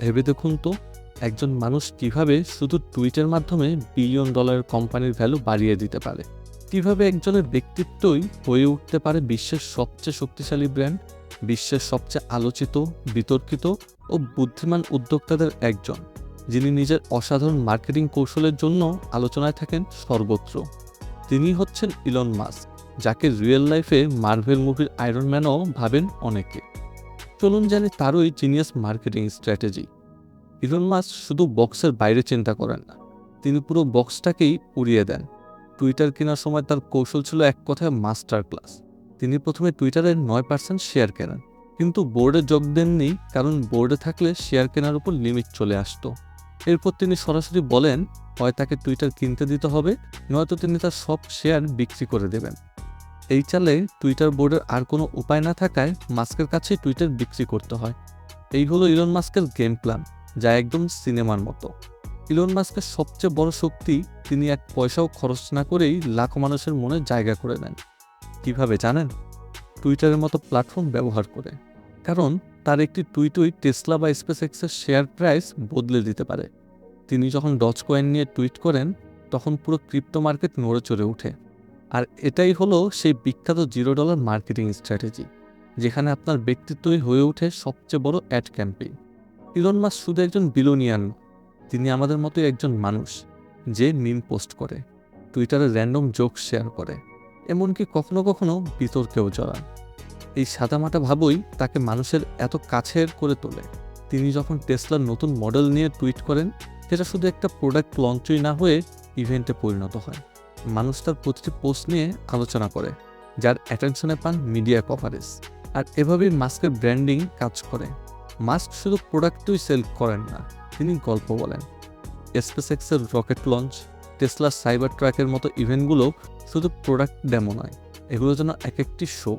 ভেবে দেখুন তো, একজন মানুষ কীভাবে শুধু টুইটের মাধ্যমে বিলিয়ন ডলারের কোম্পানির ভ্যালু বাড়িয়ে দিতে পারে? কীভাবে একজনের ব্যক্তিত্বই হয়ে উঠতে পারে বিশ্বের সবচেয়ে শক্তিশালী ব্র্যান্ড বিশ্বের সবচেয়ে আলোচিত, বিতর্কিত ও বুদ্ধিমান উদ্যোক্তাদের একজন, যিনি নিজের অসাধারণ মার্কেটিং কৌশলের জন্য আলোচনায় থাকেন সর্বত্র। তিনি হচ্ছেন ইলন মাস্ক যাকে রিয়েল লাইফে মার্ভেল মুভির আয়রন ম্যানও ভাবেন অনেকে। চলুন জানি তারই genius marketing strategy Elon Musk শুধু বক্সের বাইরে চিন্তা করেন না, তিনি পুরো বক্সটাকেই উড়িয়ে দেন। টুইটার কেনার সময় তার কৌশল ছিল এক কথায় মাস্টার ক্লাস তিনি প্রথমে টুইটারের নয় পার্সেন্ট শেয়ার কেনেন, কিন্তু বোর্ডে যোগ দেননি কারণ বোর্ডে থাকলে শেয়ার কেনার উপর লিমিট চলে আসতো। এরপর তিনি সরাসরি বলেন, হয় তাকে টুইটার কিনতে দিতে হবে, নয়তো তিনি তার সব শেয়ার বিক্রি করে দেবেন। এই চালে টুইটার বোর্ডের আর কোনো উপায় না থাকায় মাস্কের কাছেই টুইটার বিক্রি করতে হয়। এই হলো ইলন মাস্কের গেম প্ল্যান, যা একদম সিনেমার মতো। ইলন মাস্কের সবচেয়ে বড় শক্তি, তিনি এক পয়সাও খরচ না করেই লাখো মানুষের মনে জায়গা করে নেন। কীভাবে জানেন? টুইটারের মতো প্ল্যাটফর্ম ব্যবহার করে। কারণ তার একটি টুইটই টেসলা বা স্পেস এক্সের শেয়ার প্রাইস বদলে দিতে পারে। তিনি যখন ডচ কয়েন নিয়ে টুইট করেন, তখন পুরো ক্রিপ্টো মার্কেট নড়ে চড়ে ওঠে। আর এটাই হলো সেই বিখ্যাত জিরো ডলার মার্কেটিং স্ট্র্যাটেজি, যেখানে আপনার ব্যক্তিত্বই হয়ে ওঠে সবচেয়ে বড় অ্যাড ক্যাম্পেইন ইলন মাস শুধু একজন বিলোনিয়ান তিনি আমাদের মতোই একজন মানুষ যে মিম পোস্ট করে, টুইটারে র্যান্ডম জোক শেয়ার করে, এমনকি কখনো কখনো বিতর্কেও জড়ান। এই সাদামাটা ভাবই তাকে মানুষের এত কাছের করে তোলে। তিনি যখন টেসলার নতুন মডেল নিয়ে টুইট করেন, সেটা শুধু একটা প্রোডাক্ট লঞ্চই না হয়ে ইভেন্টে পরিণত হয়। মানুষ তার প্রতিটি পোস্ট নিয়ে আলোচনা করে, যার অ্যাটেনশনে পান মিডিয়া কভারেজ আর এভাবেই মাস্কের ব্র্যান্ডিং কাজ করে। মাস্ক শুধু প্রোডাক্টই সেল করেন না, তিনি গল্প বলেন। স্পেস এক্সের রকেট লঞ্চ টেসলার সাইবার ট্র্যাকের মতো ইভেন্টগুলো শুধু প্রোডাক্ট ডেমো নয়, এগুলো যেন এক একটি শো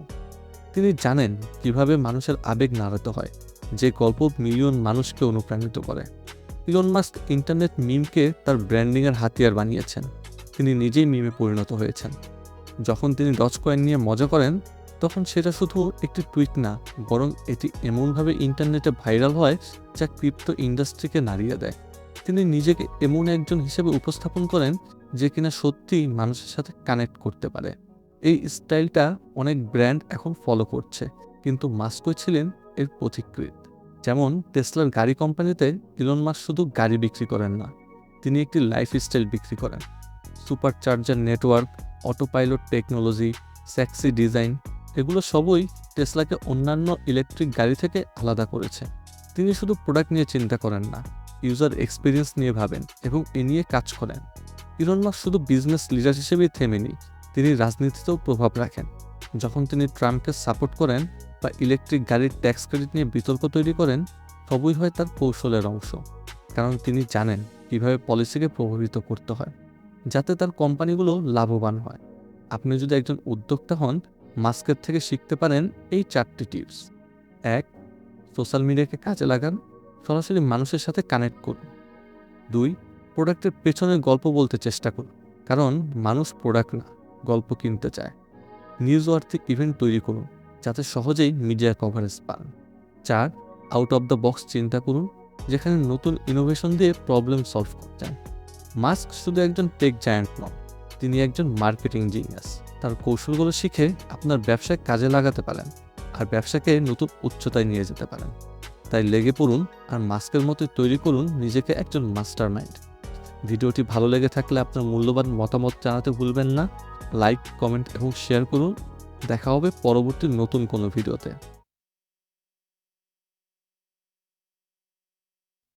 তিনি জানেন কীভাবে মানুষের আবেগ নাড়াতে হয়, যে গল্প মিলিয়ন মানুষকে অনুপ্রাণিত করে। ইলন মাস্ক ইন্টারনেট মিমকে তার ব্র্যান্ডিংয়ের হাতিয়ার বানিয়েছেন। তিনি নিজেই মিমে পরিণত হয়েছেন। যখন তিনি ডচ কয়েন নিয়ে মজা করেন, তখন সেটা শুধু একটি টুইট না, বরং এটি এমনভাবে ইন্টারনেটে ভাইরাল হয় যা ক্রিপ্টো ইন্ডাস্ট্রিকে নাড়িয়ে দেয়। তিনি নিজেকে এমন একজন হিসেবে উপস্থাপন করেন যে কিনা সত্যিই মানুষের সাথে কানেক্ট করতে পারে। এই স্টাইলটা অনেক ব্র্যান্ড এখন ফলো করছে, কিন্তু মাস্কো ছিলেন এর পথিকৃত যেমন টেসলার গাড়ি কোম্পানিতে ইলন মাস্ক শুধু গাড়ি বিক্রি করেন না, তিনি একটি লাইফস্টাইল বিক্রি করেন। Supercharger network autopilot technology sexy design এগুলো সবই টেসলাকে অন্যান্য ইলেকট্রিক গাড়ি থেকে আলাদা করেছে। তিনি শুধু প্রোডাক্ট নিয়ে চিন্তা করেন না ইউজার এক্সপিরিয়েন্স নিয়ে ভাবেন এবং এ নিয়ে কাজ করেন। ইলন মাস্ক শুধু বিজনেস লিডার হিসেবেই থেমেনি, তিনি রাজনীতিতেও প্রভাব রাখেন। যখন তিনি ট্রাম্পকে সাপোর্ট করেন বা ইলেকট্রিক গাড়ির ট্যাক্স ক্রেডিট নিয়ে বিতর্ক তৈরি করেন সবই হয় তার কৌশলের অংশ। কারণ তিনি জানেন কীভাবে পলিসিকে প্রভাবিত করতে হয়। যাতে তার কোম্পানিগুলো লাভবান হয়। আপনি যদি একজন উদ্যোক্তা হন, মাস্কের থেকে শিখতে পারেন এই চারটি টিপস। এক, সোশ্যাল মিডিয়াকে কাজে লাগান, সরাসরি মানুষের সাথে কানেক্ট করুন। দুই, প্রোডাক্টের পেছনের গল্প বলতে চেষ্টা করুন, কারণ মানুষ প্রোডাক্ট না, গল্প কিনতে চায়। নিউজ আর্থিক ইভেন্ট তৈরি করুন, যাতে সহজেই মিডিয়া কভারেজ পান। চার, আউট অফ দ্য বক্স চিন্তা করুন, যেখানে নতুন ইনোভেশন দিয়ে প্রবলেম সলভ করতেন মাস্ক শুধু একজন টেক জায়ান্ট নন, তিনি একজন মার্কেটিং জিনিয়াস তার কৌশলগুলো শিখে আপনার ব্যবসায় কাজে লাগাতে পারেন আর ব্যবসাকে নতুন উচ্চতায় নিয়ে যেতে পারেন। তাই লেগে পড়ুন আর মাস্কের মতোই তৈরি করুন নিজেকে একজন মাস্টার মাইন্ড ভিডিওটি ভালো লেগে থাকলে আপনার মূল্যবান মতামত জানাতে ভুলবেন না। লাইক কমেন্ট এবং শেয়ার করুন। দেখা হবে পরবর্তী নতুন কোনো ভিডিওতে।